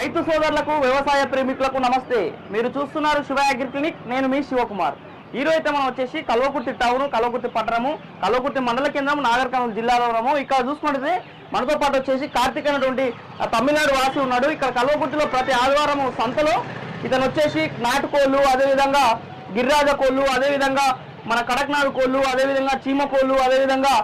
రైతు సోదరులకు వ్యవసాయ ప్రేమికులకు నమస్తే. మీరు చూస్తున్నారు శివ అగ్రి క్లినిక్. నేను మీ శివకుమార్. ఈ రోజు అయితే మనం వచ్చేసి కల్వకుర్తి టౌన్ కల్వకుర్తి పట్టణము కల్వకుర్తి మండల కేంద్రం నాగర్కర్నూలు జిల్లాలో ఉన్నాము. ఇక్కడ చూసుకుంటే మనతో పాటు వచ్చేసి కార్తీక్ అనేటువంటి తమిళనాడు వాసి ఉన్నాడు. ఇక్కడ కల్వకుర్తిలో ప్రతి ఆదివారం సంతలో ఇతను వచ్చేసి నాటుకోళ్ళు అదేవిధంగా గిరిరాజ కోళ్ళు అదేవిధంగా మన కడక్నాథ్ కోళ్ళు అదేవిధంగా చీమ కోళ్ళు అదేవిధంగా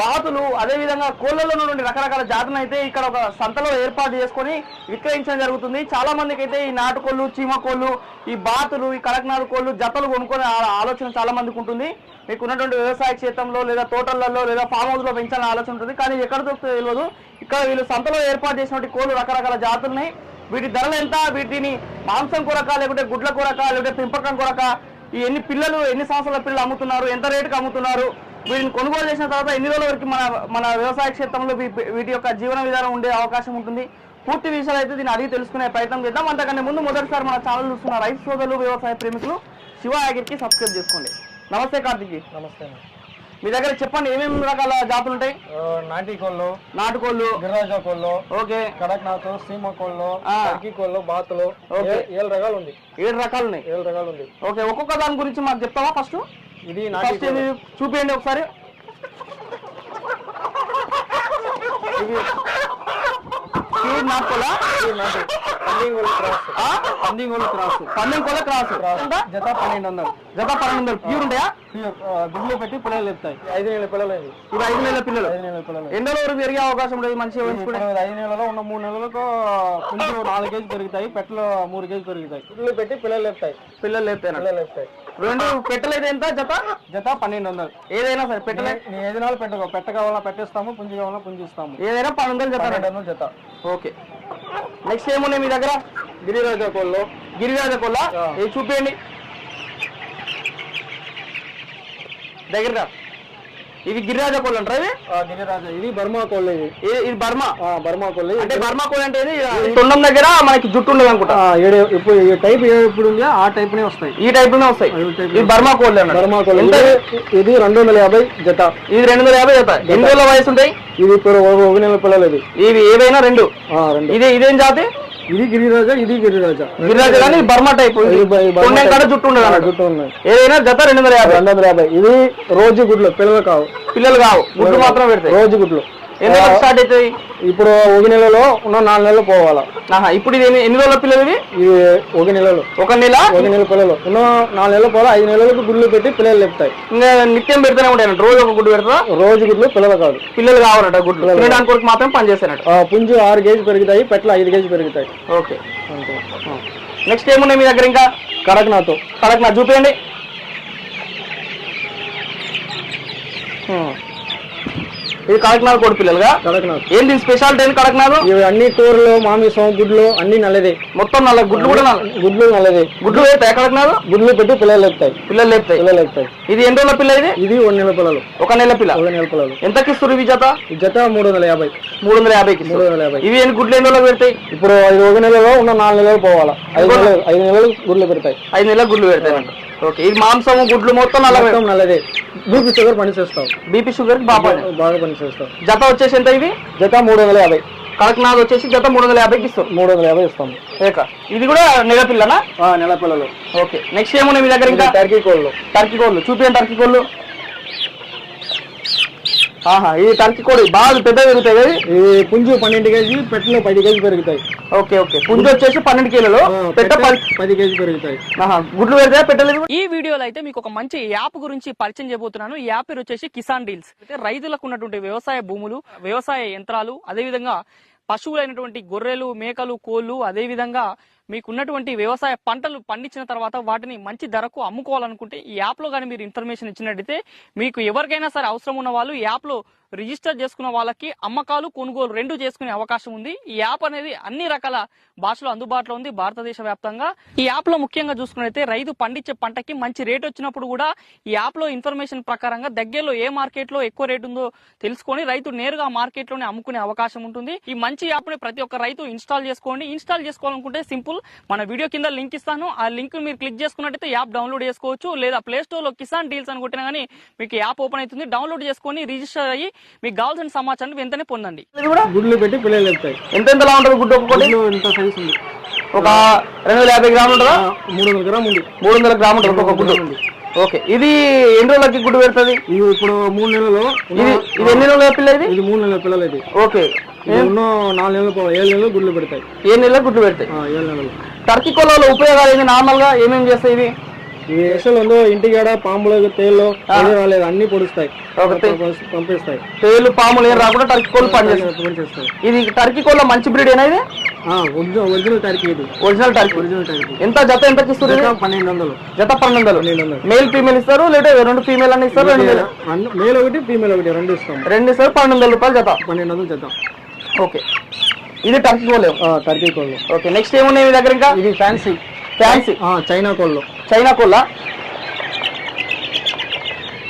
బాతులు అదేవిధంగా కోళ్ళలో నుండి రకరకాల జాతులను అయితే ఇక్కడ ఒక సంతలో ఏర్పాటు చేసుకొని విక్రయించడం జరుగుతుంది. చాలా మందికి అయితే ఈ నాటుకోళ్ళు చీమ కోళ్ళు ఈ బాతులు ఈ కడక్నాథ్ కోళ్ళు జతలు కొనుక్కొని ఆలోచన చాలా మందికి ఉంటుంది. మీకు ఉన్నటువంటి వ్యవసాయ క్షేత్రంలో లేదా తోటలలో లేదా ఫామ్ హౌస్లో పెంచాలని ఆలోచన ఉంటుంది. కానీ ఎక్కడ దొరుకుతుందో తెలియదు ఇక్కడ వీళ్ళు సంతలో ఏర్పాటు చేసినటువంటి కోళ్ళు రకరకాల జాతులున్నాయి వీటి ధరలు ఎంత? వీటిని మాంసం కొరక లేకుంటే గుడ్ల కొరక లేకుంటే పెంపకం కొరక ఈ ఎన్ని పిల్లలు ఎన్ని సంవత్సరాల పిల్లలు అమ్ముతున్నారు? ఎంత రేటుకి అమ్ముతున్నారు? వీటిని కొనుగోలు చేసిన తర్వాత ఎన్ని రోజుల వరకు మన మన వ్యవసాయ క్షేత్రంలో వీటి యొక్క జీవన విధానం ఉండే అవకాశం ఉంటుంది. పూర్తి విషయాలు అయితే దీన్ని అడిగి తెలుసుకునే ప్రయత్నం చేద్దాం. అంతకంటే ముందు మొదటిసారి మన ఛానల్ చూస్తున్న రైతు సోదరులు వ్యవసాయ ప్రేమికులు శివ యాగిరికి సబ్స్క్రైబ్ చేసుకోండి. నమస్తే కార్తిక్ నమస్తే మీ దగ్గర చెప్పండి ఏమేమి రకాల జాతులు ఉంటాయి? నాటి కోళ్ళు నాటుకోళ్ళు. గిరిరాజ కోళ్ళు ఓకే. కడక్నాథ్ సీమ కోళ్ళు ఆ. టర్కీ కోళ్ళు బాతులు ఏడు రకాలు ఉంది. ఏడు రకాలు ఉన్నాయి. ఏడు రకాలు ఉంది. ఓకే ఒక్కొక్క దాని గురించి మాకు చెప్తావా ఫస్ట్? ఇది ఫస్ట్ ఇది చూపించండి ఒకసారి. ఇది నాటుకోలా క్రాస్? జత పన్నెండు వందలు జత పన్నెండు వందలు ప్యూర్ ఉంటాయా ప్యూర్, ఆ, గుడ్లు పెట్టి పిల్లలు ఐదు నెలల పిల్లలు ఇవి ఐదు నెలల పిల్లలు. ఐదు నెలల పిల్లలు. ఎన్నో రోజులు పెరిగే అవకాశం మంచిగా ఐదు ఉన్న మూడు నెలలకు నాలుగు కేజీ పెరుగుతాయి పెట్టలు మూడు కేజీ పెరుగుతాయి. గుడ్లు పెట్టి పిల్లలు చెప్తాయి పిల్లలు చెప్తాయి రెండు పెట్టలేదు ఎంత జత? జత పన్నెండు వందలు ఏదైనా సరే పెట్టలే నీ ఐదు నెలలు పెట్టుకో. పెట్ట కావాలా పెట్టేస్తాము పుంజు కావాలా పుంజిస్తాము. ఏదైనా పన్నెండు వందలు జత పన్నెండు వందలు జత. ఓకే. నెక్స్ట్ ఏమున్నాయి మీ దగ్గర గిరిరాజ కోళ్ళు గిరిరాజ ఆ. ఇది చూపించండి దగ్గర రా. ఇవి గిరిరాజ కోళ్ళు అంటారు ఇవి గిరిరాజ. ఇది బర్మా కోళ్ళు ఇది. ఇది- బర్మా? బర్మా కోళ్ళు. అంటే బర్మా కోళ్ళు అంటే ఇది తొండం దగ్గర మనకి జుట్టు ఉండదు అనుకుంటా. ఏడు ఇప్పుడు ఈ టైప్ ఏ ఇప్పుడు ఉందో? ఆ టైప్ నే వస్తాయి. ఈ టైప్లోనే వస్తాయి ఇది బర్మా కోళ్ళు. బర్మా కోళ్ళు? ఇది- రెండు వందల యాభై జత. ఇది రెండు వందల యాభై జత. ఎన్ని రోజుల వయసు ఉంటాయి? ఇది ఇప్పుడు ఒక నెల పిల్లలు ఇది. ఇవి ఏవైనా రెండు? రెండు. ఇది ఇదేం జాతి? ఇది గిరిరాజ ఇది గిరిరాజ. గిరిరాజ కానీ బర్మా టైప్ కాడ. జుట్టు ఉండదు ఆ, అన్నట్టు. జుట్టు ఉన్నాయి. ఏదైనా జత రెండు వందల యాభై. రెండు వందల యాభై. ఇది రోజు గుడ్లు పిల్లలు కావు. పిల్లలు కావు. గుడ్డు మాత్రం పెడతాయి. రోజు గుడ్లు. ఎన్ని స్టార్ట్ అవుతాయి ఇప్పుడు ఒక నెలలో ఉన్న నాలుగు నెలలు పోవాలా. ఇప్పుడు ఇది ఎన్ని- రోజుల పిల్లలు ఇవి? ఇది ఒక నెలలో. ఒక నెల? ఒక నెల పిల్లలు. ఉన్న నాలుగు నెలలు పోవాలి ఐదు నెలలకు గుడ్లు పెట్టి పిల్లలు చెప్తాయి ఇంకా నిత్యం పెడుతూనే ఉంటాయి. రోజు ఒక గుడ్డు పెడతా రోజు గుడ్లు పిల్లలు కాదు. పిల్లలు కావాలట గుడ్లు. తినడానికి కొరకు మాత్రం పనిచేస్తానట్టు ఆ, పుంజు ఆరు కేజీ పెరుగుతాయి పెట్ల ఐదు కేజీ పెరుగుతాయి. ఓకే. నెక్స్ట్ ఏమున్నాయి మీ దగ్గర ఇంకా? కడక్నాథ్. కడక్ నా చూపించండి ఇది కడక్నాథ్ కోడి పిల్లలుగా? కడక్నాథ్. ఏంటి స్పెషాలిటీ ఏంటి కడక్నాథ్? ఇవి అన్ని కూరలు మామిసం గుడ్లు అన్ని నల్లదే. మొత్తం నల్ల గుడ్లు కూడా నల్ల గుడ్లు నల్లదే. గుడ్లు వేస్తాయి కడక్నాథ్? గుడ్లు పెట్టి పిల్లలు చెప్తాయి పిల్లలు లేపుతాయి. పిల్లలు చెప్తాయి ఇది ఎన్ని రోజుల పిల్ల ఇది? ఇది ఒక నెల పిల్లలు. ఒక నెల పిల్ల. ఒక నెల పిల్లలు. ఎంతకి ఇస్తారు ఇవి జత? జత మూడు వందల యాభై. మూడు వందల యాభైకి మూడు వందల యాభై. ఇవి ఎన్ని గుడ్లు ఎన్ని రోజులు పెడతాయి? ఇప్పుడు ఇది ఒక నెలలో ఉన్న నాలుగు నెలలు పోవాలా. ఐదు నెలలు ఐదు నెలలు గుడ్లు పెడతాయి. ఐదు నెలలకు గుడ్లు పెడతాయి. ఓకే ఇది మాంసం గుడ్లు మొత్తం మొత్తం నల్లదే బీపీ షుగర్ పని చేస్తావు బీపీ షుగర్ బాగా పని. చేస్తావు జత వచ్చేసి ఎంత ఇవి జత మూడు వందల యాభై. కడక్నాథ్ వచ్చేసి జత మూడు వందల యాభైకి ఇస్తారు మూడు వందల యాభై ఇస్తాము. ఏక. ఇది కూడా నెల పిల్లనా? నెల పిల్లలు. ఓకే. నెక్స్ట్ ఏమున్నాయి మీ దగ్గర ఇంకా? టర్కీ కోళ్ళు. టర్కీ కోళ్ళు. చూపించండి టర్కీ కోళ్ళు. ఇది టర్కీ కోడి బాగా పెద్ద పెరుగుతాయి కదా? ఈ పుంజు పన్నెండు కేజీ పెట్టలు పది కేజీ పెరుగుతాయి. Okay okay. పుంజు వచ్చేసి పన్నెండు కిలోలు. పెట్ట పెట్ట పది కేజీ పెరుగుతాయి. గుడ్లు పెడతాయా పెట్టలేదు ఈ వీడియోలో అయితే మీకు ఒక మంచి యాప్ గురించి పరిచయం చేయబోతున్నాను. ఈ యాప్ పేరు వచ్చేసి కిసాన్ డీల్స్. అయితే రైతులకు ఉన్నటువంటి వ్యవసాయ భూములు వ్యవసాయ యంత్రాలు అదేవిధంగా పశువులైనటువంటి గొర్రెలు మేకలు కోళ్ళు అదేవిధంగా మీకున్నటువంటి వ్యవసాయ పంటలు పండించిన తర్వాత వాటిని మంచి ధరకు అమ్ముకోవాలనుకుంటే ఈ యాప్లో కానీ మీరు ఇన్ఫర్మేషన్ ఇచ్చినట్టయితే మీకు ఎవరికైనా సరే అవసరం ఉన్న వాళ్ళు ఈ యాప్లో రిజిస్టర్ చేసుకున్న వాళ్ళకి అమ్మకాలు కొనుగోలు రెండు చేసుకునే అవకాశం ఉంది. ఈ యాప్ అనేది అన్ని రకాల భాషలో అందుబాటులో ఉంది భారతదేశ వ్యాప్తంగా. ఈ యాప్లో ముఖ్యంగా చూసుకున్నైతే రైతు పండించే పంటకి మంచి రేట్ వచ్చినప్పుడు కూడా ఈ యాప్లో ఇన్ఫర్మేషన్ ప్రకారంగా దగ్గరలో ఏ మార్కెట్లో ఎక్కువ రేట్ ఉందో తెలుసుకొని రైతు నేరుగా మార్కెట్లోనే అమ్ముకునే అవకాశం ఉంటుంది. ఈ మంచి యాప్ని ప్రతి ఒక్క రైతు ఇన్స్టాల్ చేసుకోండి. ఇన్స్టాల్ చేసుకోవాలనుకుంటే సింపుల్ మన వీడియో కింద లింక్ ఇస్తాను. ఆ లింక్ మీరు క్లిక్ చేసుకున్నట్టయితే యాప్ డౌన్లోడ్ చేసుకోవచ్చు. లేదా ప్లే స్టోర్లో కిసాన్ డీల్స్ అని కొట్టినా కానీ మీకు యాప్ ఓపెన్ అవుతుంది. డౌన్లోడ్ చేసుకొని రిజిస్టర్ అయ్యి మీకు కావాల్సిన సమాచారాన్ని వెంటనే పొందండి. గుడ్లు పెట్టి పిల్లలు ఎత్తాయి. ఎంత ఎంతలా ఉంటుంది గుడ్డు ఒక్కొక్కటి? గుడ్లు ఇంత సైజు ఉంది? ఒక రెండు వందల యాభై గ్రాములు ఉంటుందా? మూడు వందల గ్రామ్ ఉంది. మూడు వందల గ్రాములు ఉంటుంది ఒక్కొక్క గుడ్డు. ఓకే. ఇది ఎన్ని రోజులకి గుడ్డు పెడుతుంది ఇది ఇప్పుడు మూడు నెలలు. ఇది ఇది ఎన్ని రోజుల పిల్ల ఇది? ఇది మూడు నెలల పిల్లలు ఇది ఓకే. నాలుగు నెలలు ఏడు నెలలు గుడ్లు పెడతాయి. ఏ నెలలో గుడ్డు పెడతాయి. ఏడు నెలలు టర్కీ కోళ్ళలో ఉపయోగాలు ఏంది నార్మల్గా ఏమేమి చేస్తాయి ఇవి? ఈ ఎసలు ఉందో ఇంటికాడ పాములు తేళ్ళు రాలేదు. అన్ని పొడుస్తాయి. పంపిస్తాయి. తేలు పాములు ఏం రాకుండా టర్కీ కోళ్ళు పనిచేస్తాయి ఇది టర్కీ కోళ్ళ మంచి బ్రీడ్ ఏనా ఇది? ఒరిజినల్ టర్కీ ఇది. Original turkey. Original turkey. ఎంత జత ఎంత ఇస్తారు? పన్నెండు వందలు. జత పన్నెండు వందలు. మేల్ ఫీమేల్ ఇస్తారు లేదా రెండు ఫీమేల్ అని ఇస్తారు మేల్? ఒకటి ఫీమేల్ ఒకటి రెండు ఇస్తాం. రెండు ఇస్తారు పన్నెండు వందల రూపాయలు జత. పన్నెండు వందలు చేద్దాం ఓకే. ఇది టర్కీ కోళ్ళు టర్కీ కోళ్ళు ఓకే నెక్స్ట్ ఏమున్నాయి మీ దగ్గర ఇంకా? ఇది ఫ్యాన్సీ ఫ్యాన్సీ చైనా కోళ్ళు చైనా కోళ్ళ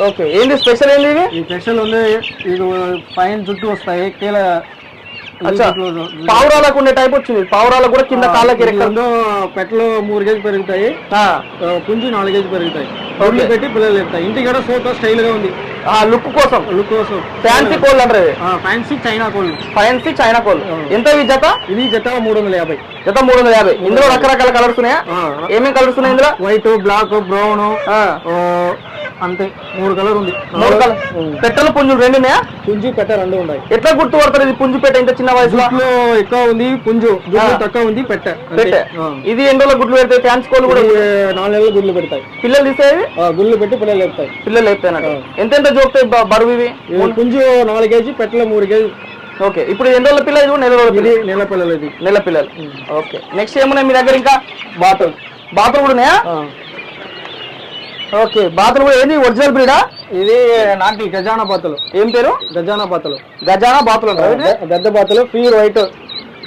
ఓకే ఏంది స్పెషల్ ఏంది ఈ స్పెషల్ ఉంది ఇది పైన చుట్టూ వస్తాయి కీల అచ్చా పావురాలకు ఉండే టైప్ వచ్చింది. పావురాలకు కూడా కింద కాళ్ళకి రెండో పెట్టలు మూడు కేజీ పెరుగుతాయి. పుంజు నాలుగు కేజీ పెరుగుతాయి. పెట్టి పిల్లలు ఎత్తాయి ఇంటికి కూడా సోట స్టైల్గా ఉంది. లుక్ కోసం. లుక్ కోసం. ఫ్యాన్సీ కోళ్ళు అంటారు ఫ్యాన్సీ చైనా కోళ్ళు ఫ్యాన్సీ చైనా కోళ్ళు ఎంత ఈ జత? ఇది జత మూడు వందల యాభై. జత మూడు వందల యాభై. ఇందులో రకరకాల కలర్స్ ఉన్నాయా. ఏమేమి కలర్స్ ఉన్నాయి ఇందులో? వైట్ బ్లాక్ బ్రౌన్ అంతే మూడు కలర్ ఉంది. మూడు కలర్. పెట్టెల పుంజులు రెండు ఉన్నాయా? పుంజు పెట్ట రెండు ఉన్నాయి. ఎట్లా గుర్తుపడతారు ఇది పుంజు పెట్ట ఇంత చిన్న వయసులో? ఎక్కువ ఉంది పుంజు. తక్కువ ఉంది పెట్ట. ఇది ఎన్ని రోజుల గుడ్లు పెడతాయి? ఫ్యాన్స్ కోళ్ళు కూడా నాలుగు నెలలు గుడ్లు పెడతాయి. పిల్లలు తీసేవి గుడ్లు పెట్టి పిల్లలు ఎత్తాయి పిల్లలు అయిపోయినట్టు ఎంత ఎంత జోక్తాయి బరువు ఇవి? పుంజు నాలుగు కేజీ పెట్టలు మూడు కేజీ. ఓకే. ఇప్పుడు ఎన్ని రోజుల పిల్ల ఇది కూడా నెల రోజుల నెల పిల్లలు ఇది. నెల పిల్లలు. ఓకే. నెక్స్ట్ ఏమున్నాయి మీ దగ్గర ఇంకా? బాతులు బాతులు కూడా ఉన్నాయా. ఓకే బాతులు కూడా ఏంది? ఒరిజినల్ బ్రీడా ఇది నాటి గజానా బాతులు. ఏం పేరు? గజానా బాతులు. గజానా బాతులు? గద్ద బాతులు ప్యూర్ వైట్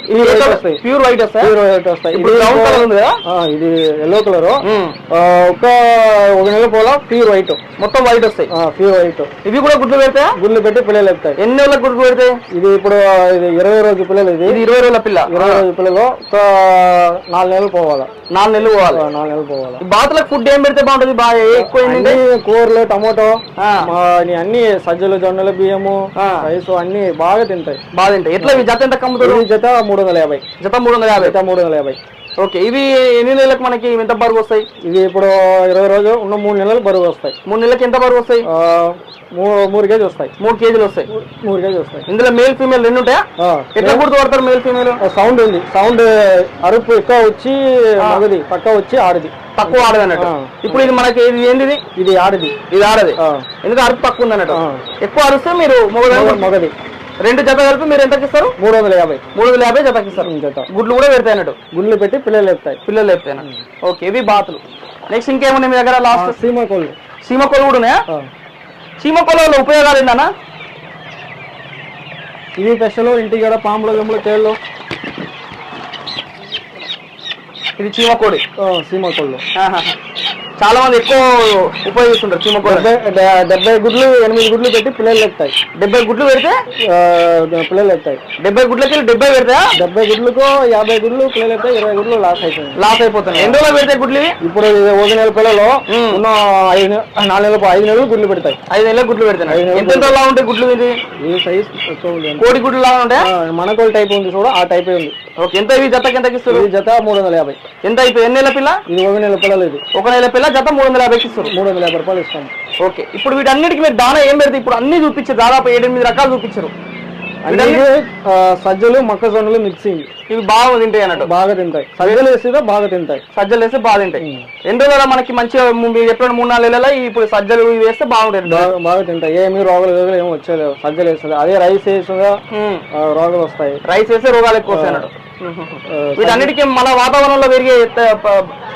ప్యూర్ వైట్ వస్తాయి. ప్యూర్ వైట్ వస్తాయి? ఇప్పుడు ఇది బ్రౌన్ కలర్ ఉంది కదా? ఇది ఎల్లో కలర్ ఉమ్. ఒక ఒక నెల పోల ప్యూర్ వైట్ మొత్తం వైట్ వస్తాయి. ప్యూర్ వైట్ ఇవి కూడా గుడ్లు పెడతాయా గుడ్లు పెట్టి పిల్లలు ఎత్తాయి ఎన్ని రోజులకు గుడ్లు పెడతాయి ఇది ఇప్పుడు ఇది ఇరవై రోజు పిల్లలు ఇది. ఇది ఇరవై రోజుల పిల్ల. ఇరవై రోజు పిల్లలు ఒక నాలుగు నెలలు పోవాలా. నాలుగు నెలలు పోవాలి. నాలుగు నెలలు పోవాలా. బాతులకు ఫుడ్ ఏం పెడితే బాగుంటుంది? బాగా ఎక్కువ కూరలు టమోటో అన్ని సజ్జలు జొన్నలు బియ్యము. రైస్ అన్ని బాగా తింటాయి. బాగా తింటాయి. ఎట్లా? జత ఎంత కమ్ముతారు? ఇది జత మూడు వందల యాభై. జత మూడు వందల యాభై. జత మూడు వందల యాభై. ఓకే ఇవి ఎన్ని నెలలకు మనకి ఎంత బరువు వస్తాయి? ఇది ఇప్పుడు ఇరవై రోజు ఉన్న మూడు నెలలు బరువు వస్తాయి. మూడు నెలలకి ఎంత బరువు వస్తాయి? మూడు కేజీ వస్తాయి. మూడు కేజీలు వస్తాయి. మూడు కేజీ వస్తాయి. ఇందులో మేల్ ఫీమేల్ రెండు ఉంటాయా? ఎట్లా గుర్తుపడతారు మేల్ ఫీమేల్? సౌండ్ ఉంది. సౌండ్ అరుపు ఎక్కువ వచ్చి మగది పక్క వచ్చి ఆడిది. తక్కువ ఆడదు అన్నట్టు. ఇప్పుడు ఇది మనకి ఇది ఏంటిది? ఇది ఆడిది. ఇది ఆడది. ఎందుకంటే అరుపు తక్కువ ఉంది అన్నట్టు. ఎక్కువ అరిస్తే మీరు మూడు మగ- మగది. రెండు జత కలిపి మీరు ఎంతకి ఇస్తారు? మూడు వందల యాభై. మూడు వందల యాభై జతకి ఇస్తారు. జత. గుడ్లు కూడా పెడతాయి అన్నట్టు? గుళ్ళు పెట్టి పిల్లలు ఎత్తాయి పిల్లలు చెప్తాను ఓకే ఇవి బాతులు. నెక్స్ట్ ఇంకేమున్నాయి మీ దగ్గర లాస్ట్ సీమ కోళ్ళు. సీమ కోళ్ళు కూడా ఉన్నాయా? ఆ. సీమ కోళ్ళ ఉపయోగాలు ఏంటన్నా? ఇవి పెసలు ఇంటికి కూడా పాములు గమ్ములు తేళ్ళు ఇది చీమ కోడి. చాలా మంది ఎక్కువ ఉపయోగిస్తుంటారు చీమ కోడి. డెబ్బై గుడ్లు ఎనిమిది గుడ్లు పెట్టి పిల్లలు ఎత్తాయి డెబ్బై గుడ్లు పెడితే? పిల్లలు ఎత్తాయి డెబ్బై గుడ్లకి డెబ్బై పెడతాయా డెబ్బై గుడ్లకు యాభై గుడ్లు పిల్లలు ఎత్తాయి ఇరవై గుడ్లు లాస్ అయిపోయింది. లాస్ అయిపోతున్నాయి ఎన్ని రోజులు పెడతాయి గుడ్లు ఇప్పుడు ఒక నెల పిల్లలు. ఉన్న ఐదు నాలుగు నెలలు ఐదు నెలలు గుడ్లు పెడతాయి. ఐదు నెలల గుడ్లు పెడతాయి ఎంత ఎంత లా ఉంటాయి గుడ్లు ఇది? ఈ సైజ్ కోడి గుడ్లు లాగా ఉంటాయా? మనకోళ్ళ టైప్ ఉంది చూడ ఆ టైప్ ఉంది. ఓకే ఎంత ఇవి? జతకి ఎంతకి ఇస్తారు? జత మూడు వందల యాభై. ఎంత అయిపోయి? ఎన్ని నెలల పిల్ల? ఇది ఒక నెల పిల్లలు ఇది. ఒక నెల పిల్ల జత మూడు వందల యాభైకి ఇస్తారు మూడు వందల యాభై రూపాయలు ఇస్తాం. ఓకే. ఇప్పుడు వీటన్నిటికి మీరు దానా ఏం పెడతాయి ఇప్పుడు అన్ని చూపించారు. దాదాపు ఏడెనిమిది రకాలు చూపించారు. సజ్జలు మొక్కజొన్నలు మిక్సింగ్. ఇవి బాగా తింటాయి అన్నట్టు. బాగా తింటాయి. సజ్జలు వేసిగా బాగా తింటాయి. సజ్జలు వేస్తే బాగా తింటాయి. ఎన్ని రోజుల మనకి మంచిగా మీరు చెప్పిన మూడు నాలుగు నెలల ఇప్పుడు సజ్జలు ఇవి వేస్తే బాగుంటాయి బాగా తింటాయి. ఏమి రోగాలు రోగాలు ఏమి వచ్చేలేవు సజ్జలు వేస్తుంది అదే రైస్ వేసిగా. రోగాలు వస్తాయి. రైస్ వేస్తే రోగాలు ఎక్కువ వస్తాయి అన్నట్టు. వీటన్నిటికీ మన వాతావరణంలో పెరిగే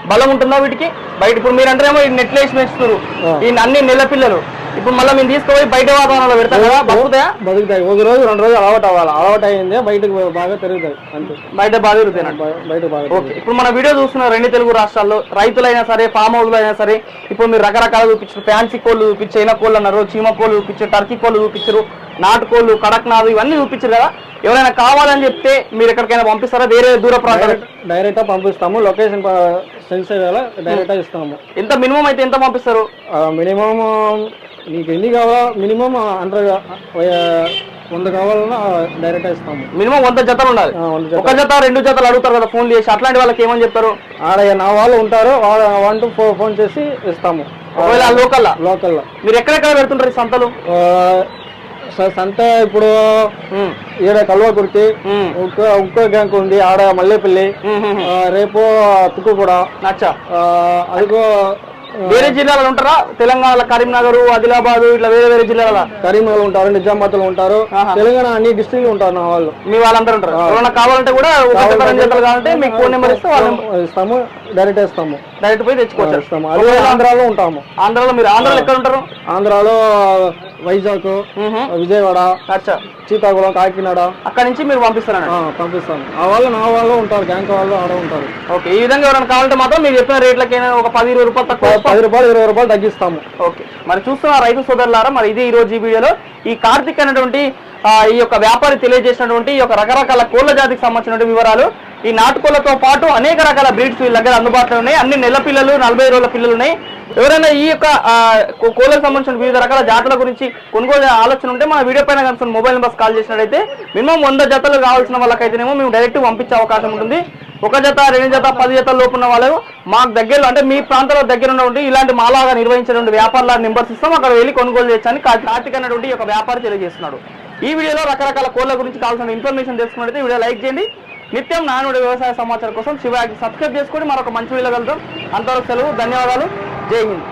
బలం ఉంటుందా వీటికి? బయట ఇప్పుడు మీరు అంటారేమో ఈ నెట్లు వేసి పెంచుతారు ఆ. ఈ అన్ని నెల పిల్లలు. ఇప్పుడు మళ్ళీ మేము తీసుకుపోయి బయట వాతావరణంలో పెడతాం కదా బతుకుతాయా? బతుకుతాయి. ఒక రోజు రెండు రోజులు అలవాటు అవ్వాలి. అలవాటు అయ్యిందే బయటకు బాగా పెరుగుతాయి అంతే. బయట బాగా తిరుగుతాయి బయ- బయట బాగా ఓకే. ఇప్పుడు మన వీడియో చూస్తున్న రెండు తెలుగు రాష్ట్రాల్లో రైతులైనా సరే ఫామ్ హౌస్లు అయినా సరే ఇప్పుడు మీరు రకరకాల చూపించారు. ఫ్యాన్సీ కోళ్ళు చూపించారు చైనా కోళ్ళు అన్నారు చీమ కోళ్ళు చూపించారు టర్కీ కోళ్ళు చూపించారు నాటుకోళ్ళు కడక్నాథ్ ఇవన్నీ చూపించారు కదా. ఎవరైనా కావాలని చెప్తే మీరు ఎక్కడికైనా పంపిస్తారా? వేరే దూర ప్రాంతాలు డైరెక్ట్ పంపిస్తాము. లొకేషన్ సెన్స్ అయ్యేలా డైరెక్ట్ ఇస్తాము. ఎంత మినిమం అయితే ఎంత పంపిస్తారు? మినిమం నీకు ఎన్ని కావాలా మినిమం హండ్రెడ్ వంద కావాలన్నా డైరెక్ట్ ఇస్తాము. మినిమం వంద జతలు ఉండాలి. ఒక జత రెండు జతలు అడుగుతారు కదా ఫోన్ చేసి అట్లాంటి వాళ్ళకి ఏమని చెప్తారు? ఆడ నా వాళ్ళు ఉంటారు వాళ్ళ ఫోర్ ఫోన్ చేసి ఇస్తాము. ఒకవేళ లోకల్లా? లోకల్లో. మీరు ఎక్కడెక్కడ పెడుతుంటారు ఈ సంతలు? సంత ఇప్పుడు ఈడ కల్వకుర్తి ఇంకో ఇంకో గ్యాంక్ ఉంది ఆడ మల్లేపల్లి రేపు తుక్కు కూడా అచ్చా. అదిగో వేరే జిల్లాలో ఉంటారా? తెలంగాణ కరీంనగర్ ఆదిలాబాద్ ఇట్లా వేరే వేరే జిల్లాల కరీంనగర్ ఉంటారు నిజామాబాద్లో ఉంటారు. తెలంగాణ అన్ని డిస్ట్రిక్ట్ ఉంటారు నా వాళ్ళు. మీ వాళ్ళందరూ ఉంటారు. ఎవరైనా కావాలంటే కూడా ఒక కావాలంటే మీకు ఫోన్ నెంబర్ ఇస్తే వాళ్ళు ఇస్తాము డైరెక్ట్ ఇస్తాము. డైరెక్ట్ పోయి తెచ్చుకోవచ్చు. అదే ఆంధ్రాలో ఉంటాము. ఆంధ్రాలో మీరు ఆంధ్రాలో ఎక్కడ ఉంటారు ఆంధ్రాలో వైజాగ్. విజయవాడ అచ్చా. శ్రీకాకుళం కాకినాడ. అక్కడ నుంచి మీరు పంపిస్తారన్న ఆ, పంపిస్తాము. ఆ వాళ్ళు నా వాళ్ళు ఉంటారు గ్యాంక్ వాళ్ళు ఆడ ఉంటారు. ఓకే ఈ విధంగా ఎవరైనా కావాలంటే మాత్రం మీరు చెప్పిన రేట్లకైనా ఒక పది ఇరవై రూపాయలు తక్కువ పది రూపాయలు ఇరవై రూపాయలు తగ్గిస్తాము. ఓకే. మరి చూస్తున్న రైతు సోదరులారా మరి ఇది ఈ రోజు ఈ వీడియోలో ఈ కార్తిక్ అనేటువంటి ఈ యొక్క వ్యాపారి తెలియజేసినటువంటి ఈ యొక్క రకరకాల కోళ్ళ జాతికి సంబంధించినటువంటి వివరాలు ఈ నాటుకోళ్ళతో పాటు అనేక రకాల బ్రీడ్స్ వీళ్ళ దగ్గర అందుబాటులో ఉన్నాయి. అన్ని నెల పిల్లలు నలభై రోజుల పిల్లలు ఉన్నాయి. ఎవరైనా ఈ యొక్క కోళ్ళకు సంబంధించిన వివిధ రకాల జాతుల గురించి కొనుగోలు ఆలోచన ఉంటే మన వీడియో పైన కనుక మొబైల్ నెంబర్స్ కాల్ చేసినట్టయితే మినిమం వంద జతలు కావాల్సిన వాళ్ళకైతేనేమో మేము డైరెక్ట్ పంపించే అవకాశం ఉంటుంది. ఒక జత రెండు జత పది జతల లోపు ఉన్న వాళ్ళు మాకు దగ్గరలో అంటే మీ ప్రాంతంలో దగ్గర ఉన్నటువంటి ఇలాంటి మాలాగా నిర్వహించినటువంటి వ్యాపారాల నెంబర్స్ ఇస్తాం. అక్కడ వెళ్ళి కొనుగోలు చేయొచ్చని కార్తీక్ అనేటువంటి ఒక వ్యాపారం వ్యాపారి తెలియజేస్తున్నాడు. ఈ వీడియోలో రకరకాల కోళ్ళ గురించి కావాల్సిన ఇన్ఫర్మేషన్ తెలుసుకున్నట్లయితే వీడియో లైక్ చేయండి. నిత్యం నానుడి వ్యవసాయ సమాచారం కోసం శివాకి సబ్స్క్రైబ్ చేసుకొని మరొక మంచి వీడియో కలుద్దాం. అంతవరకు సెలవు ధన్యవాదాలు. జై హింద్.